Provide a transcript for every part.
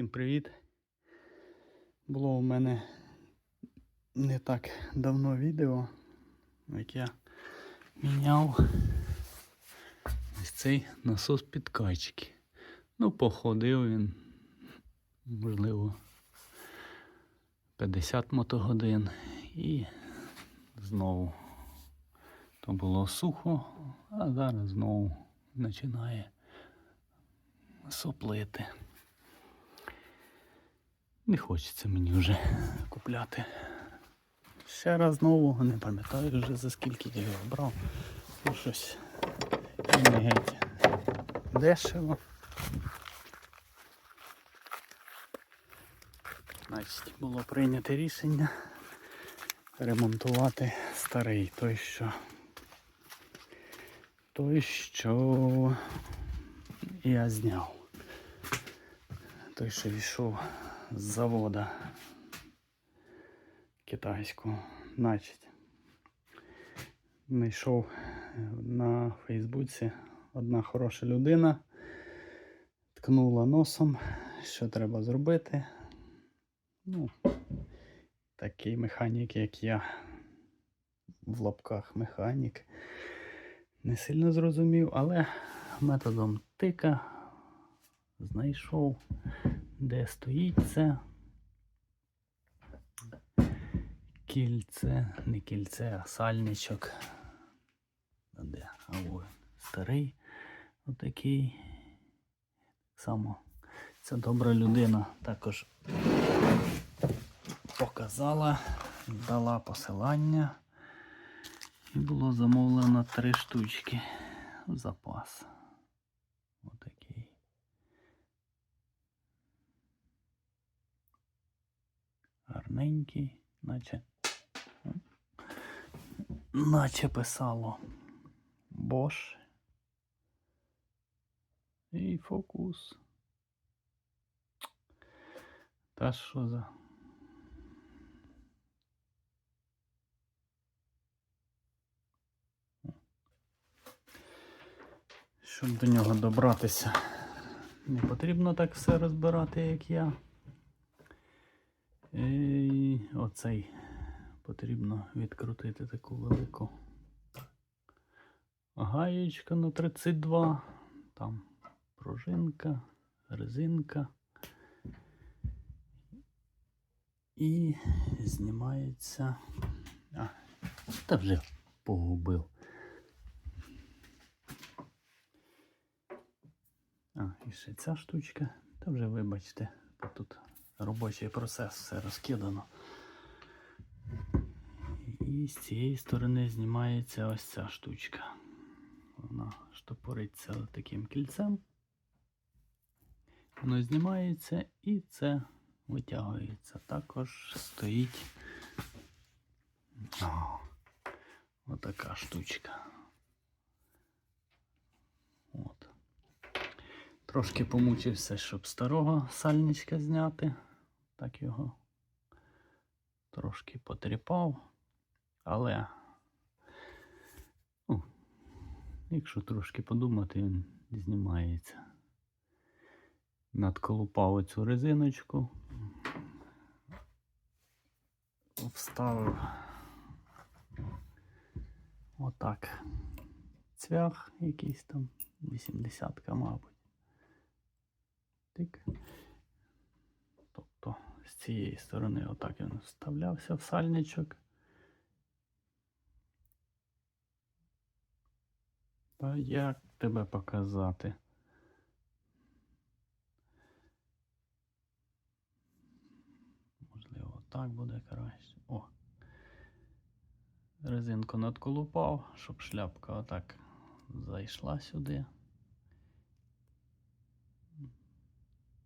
Всім привіт! Було у мене не так давно відео, як я міняв ось цей насос підкачки. Ну, походив він, можливо, 50 мотогодин і знову то було сухо, а зараз знову починає соплити. Не хочеться мені вже купляти. Ще раз нового, не пам'ятаю вже за скільки я його брав. Ну, щось не геть дешево. Значить, було прийнято рішення ремонтувати старий той, що той, що я зняв. Той, що йшов з завода китайського. Значить, знайшов на Фейсбуці одна хороша людина, ткнула носом, що треба зробити. Ну, такий механік, як я, в лапках механік, не сильно зрозумів, але методом тика знайшов, де стоїть це кільце, не кільце, а сальничок. А Де? А ось старий отакий. Так само ця добра людина також показала, дала посилання. І було замовлено три штучки в запас. Отакий. Гарненький, наче. Наче писало Bosch. І фокус. Та що за. Щоб до нього добратися, не потрібно так все розбирати, як я. І оцей потрібно відкрутити таку велику гаєчку на 32. Там пружинка, резинка. І знімається. А, та вже погубив. А, і ще ця штучка. Та вже вибачте, тут робочий процес все розкидано. І з цієї сторони знімається ось ця штучка. Вона штопориться таким кільцем. Воно знімається і це витягується. Також стоїть О, отака штучка. От. Трошки помучився, щоб старого сальничка зняти. Так його трошки потріпав. Але, ну, якщо трошки подумати, він знімається. Надколупав оцю резиночку. Вставив отак. Цвях якийсь там, 80-ка, мабуть. Тик. З цієї сторони отак він вставлявся в сальничок. Та як тебе показати? Можливо, так буде краще. О. Резинку надколупав, щоб шляпка отак зайшла сюди.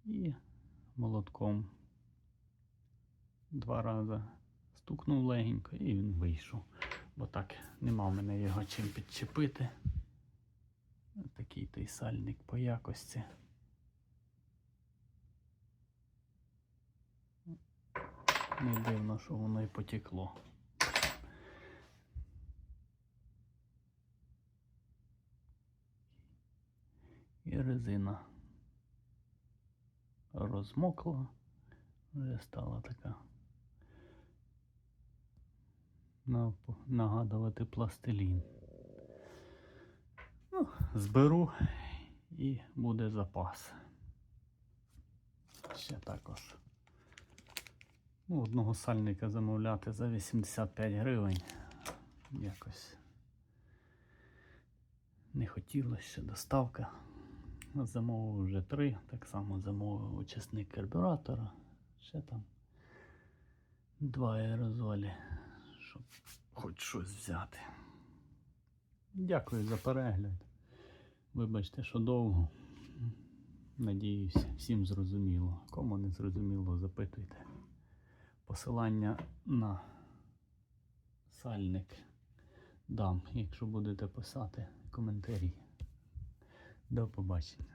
І молотком два рази стукнув легенько і він вийшов. Бо так нема в мене його чим підчепити. Такий той сальник по якості. Не дивно, що воно і потекло. І резина розмокла, вже стала така. Нагадувати пластилін. Ну, зберу і буде запас. Ще також. Ну, одного сальника замовляти за 85 гривень. Якось не хотілося ще доставка. Замовив вже три. Так само замовив очисник карбюратора. Ще там два аерозолі, щоб хоч щось взяти. Дякую за перегляд. Вибачте, що довго. Надіюсь, всім зрозуміло. Кому не зрозуміло, запитуйте. Посилання на сальник дам, якщо будете писати коментарі. До побачення.